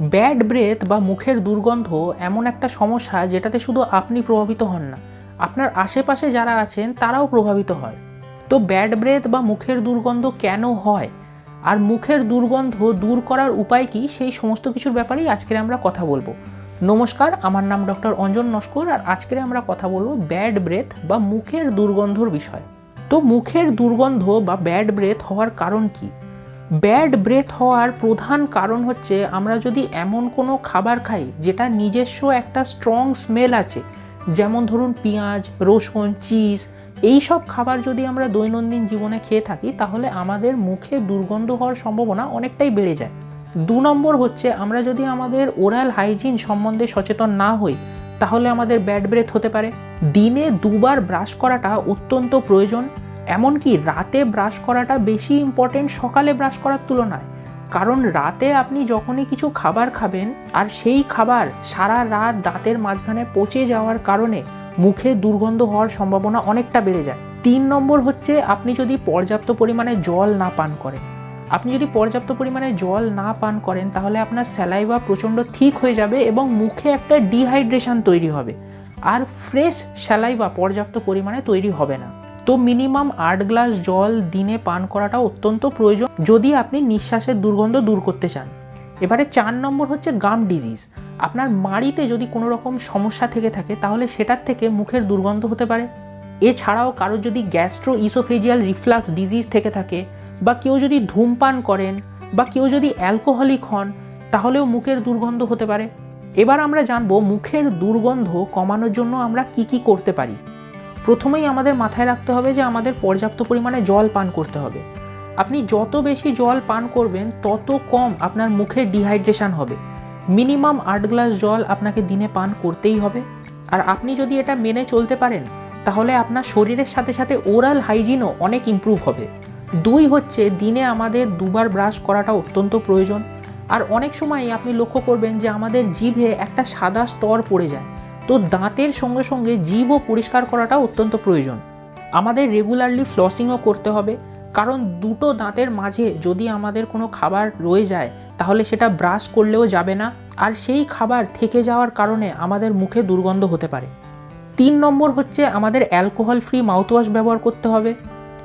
Bad breadth বা মুখের দুর্গন্ধ এমন একটা সমস্যা যেটাতে শুধু আপনি প্রভাবিত হন না, আপনার আশেপাশে যারা আছেন তারাও প্রভাবিত হয়। তো ব্যাড ব্রেথ বা মুখের দুর্গন্ধ কেন হয়? আর মুখের দুর্গন্ধ দূর করার উপায় কি? সেই সমস্ত কিছুর ব্যাপারেই আজকে আমরা কথা বলব। নমস্কার, আমার নাম ডক্টর অঞ্জন নস্কর আর আজকে আমরা কথা বলব ব্যাড ব্রেথ বা মুখের দুর্গন্ধর বিষয়। তো মুখের দুর্গন্ধ বা ব্যাড ব্রেথ হওয়ার কারণ কি? ব্যাড ব্রেথ হওয়ার প্রধান কারণ হচ্ছে আমরা যদি এমন কোনো খাবার খাই যেটা নিজস্ব একটা স্ট্রং স্মেল আছে, যেমন ধরুন পেঁয়াজ, রসুন, চিজ, এই সব খাবার যদি আমরা দৈনন্দিন জীবনে খেয়ে থাকি, তাহলে আমাদের মুখে দুর্গন্ধ হওয়ার সম্ভাবনা অনেকটাই বেড়ে যায়। দু নম্বর হচ্ছে আমরা যদি আমাদের ওরাল হাইজিন সম্বন্ধে সচেতন না হই, তাহলে আমাদের ব্যাড ব্রেথ হতে পারে। দিনে দুবার ব্রাশ করাটা অত্যন্ত প্রয়োজন। এমনকি রাতে ব্রাশ করাটা বেশি ইম্পর্টেন্ট সকালে ব্রাশ করার তুলনায়। কারণ রাতে আপনি যখনই কিছু খাবার খাবেন, আর সেই খাবার সারা রাত দাঁতের মাঝখানে পচে যাওয়ার কারণে মুখে দুর্গন্ধ হওয়ার সম্ভাবনা অনেকটা বেড়ে যায়। তিন নম্বর হচ্ছে আপনি যদি পর্যাপ্ত পরিমাণে জল না পান করেন। আপনি যদি পর্যাপ্ত পরিমাণে জল না পান করেন, তাহলে আপনার স্যালাইভা প্রচণ্ড ঠিক হয়ে যাবে এবং মুখে একটা ডিহাইড্রেশন তৈরি হবে। আর ফ্রেশ স্যালাইভা পর্যাপ্ত পরিমাণে তৈরি হবে না। তো মিনিমাম আট গ্লাস জল দিনে পান করাটা অত্যন্ত প্রয়োজন যদি আপনি নিঃশ্বাসের দুর্গন্ধ দূর করতে চান। এবারে চার নম্বর হচ্ছে গাম ডিজিজ আপনার মাড়িতে যদি কোনো রকম সমস্যা থেকে থাকে, তাহলে সেটার থেকে মুখের দুর্গন্ধ হতে পারে। এছাড়াও কারোর যদি গ্যাস্ট্রো ইসোফেজিয়াল রিফ্লাক্স ডিজিজ থেকে থাকে বা কেউ যদি ধূমপান করেন বা কেউ যদি অ্যালকোহলিক হন, তাহলেও মুখের দুর্গন্ধ হতে পারে। এবার আমরা জানব মুখের দুর্গন্ধ কমানোর জন্য আমরা কি কি করতে পারি। প্রথমেই আমাদের মাথায় রাখতে হবে যে আমাদের পর্যাপ্ত পরিমাণে জল পান করতে হবে। আপনি যত বেশি জল পান করবেন, তত কম আপনার মুখে ডিহাইড্রেশন হবে। মিনিমাম আট গ্লাস জল আপনাকে দিনে পান করতেই হবে। আর আপনি যদি এটা মেনে চলতে পারেন, তাহলে আপনার শরীরের সাথে সাথে ওরাল হাইজিনও অনেক ইমপ্রুভ হবে। দুই হচ্ছে, দিনে আমাদের দুবার ব্রাশ করাটা অত্যন্ত প্রয়োজন। আর অনেক সময় আপনি লক্ষ্য করবেন যে আমাদের জিভে একটা সাদা স্তর পড়ে যায়। তো দাঁতের সঙ্গে সঙ্গে জিভও পরিষ্কার করাটা অত্যন্ত প্রয়োজন। আমাদের রেগুলারলি ফ্লসিংও করতে হবে, কারণ দুটো দাঁতের মাঝে যদি আমাদের কোনো খাবার রয়ে যায়, তাহলে সেটা ব্রাশ করলেও যাবে না, আর সেই খাবার থেকে যাওয়ার কারণে আমাদের মুখে দুর্গন্ধ হতে পারে। তিন নম্বর হচ্ছে আমাদের অ্যালকোহল ফ্রি মাউথওয়াশ ব্যবহার করতে হবে।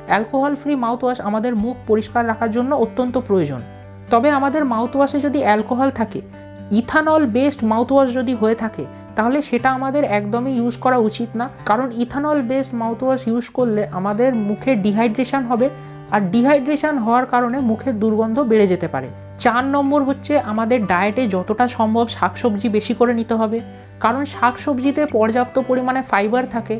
অ্যালকোহল ফ্রি মাউথওয়াশ আমাদের মুখ পরিষ্কার রাখার জন্য অত্যন্ত প্রয়োজন। তবে আমাদের মাউথওয়াশে যদি অ্যালকোহল থাকে ইথানল বেসড মাউথওয়াশ যদি হয়ে থাকে, তাহলে সেটা আমাদের একদমই ইউজ করা উচিত না। কারণ ইথানল বেসড মাউথওয়াশ ইউজ করলে আমাদের মুখে ডিহাইড্রেশন হবে, আর ডিহাইড্রেশন হওয়ার কারণে মুখের দুর্গন্ধ বেড়ে যেতে পারে। চার নম্বর হচ্ছে আমাদের ডায়েটে যতটা সম্ভব শাকসবজি বেশি করে নিতে হবে। কারণ শাকসবজিতে পর্যাপ্ত পরিমাণে ফাইবার থাকে,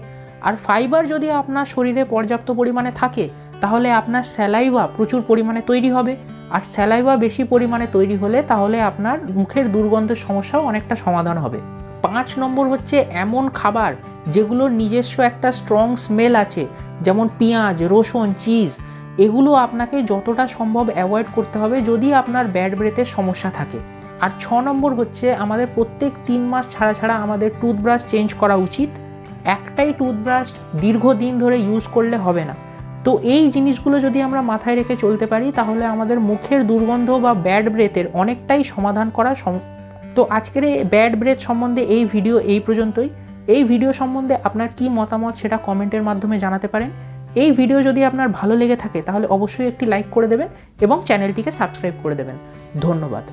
আর ফাইবার যদি আপনার শরীরে পর্যাপ্ত পরিমাণে থাকে, তাহলে আপনার স্যালাইভা প্রচুর পরিমাণে তৈরি হবে। আর স্যালাইভা বেশি পরিমাণে তৈরি হলে তাহলে আপনার মুখের দুর্গন্ধের সমস্যাও অনেকটা সমাধান হবে। পাঁচ নম্বর হচ্ছে এমন খাবার যেগুলোর নিজস্ব একটা স্ট্রং স্মেল আছে, যেমন পেঁয়াজ, রসুন চিজ এগুলো আপনাকে যতটা সম্ভব অ্যাভয়েড করতে হবে যদি আপনার ব্যাড ব্রেথের সমস্যা থাকে। আর ছ নম্বর হচ্ছে আমাদের প্রত্যেক তিন মাস ছাড়া ছাড়া আমাদের টুথব্রাশ চেঞ্জ করা উচিত। একটাই টুথব্রাশ দীর্ঘদিন ধরে ইউজ করলে হবে না। তো এই জিনিসগুলো যদি আমরা মাথায় রেখে চলতে পারি, তাহলে আমাদের মুখের দুর্গন্ধ বা ব্যাড ব্রেথের অনেকটাই সমাধান করা তো আজকের এই ব্যাড ব্রেথ সম্বন্ধে এই ভিডিও এই পর্যন্তই। এই ভিডিও সম্বন্ধে আপনার কি মতামত সেটা কমেন্টের মাধ্যমে জানাতে পারেন। এই ভিডিও যদি আপনার ভালো লেগে থাকে, তাহলে অবশ্যই একটি লাইক করে দেবেন এবং চ্যানেলটিকে সাবস্ক্রাইব করে দেবেন। ধন্যবাদ।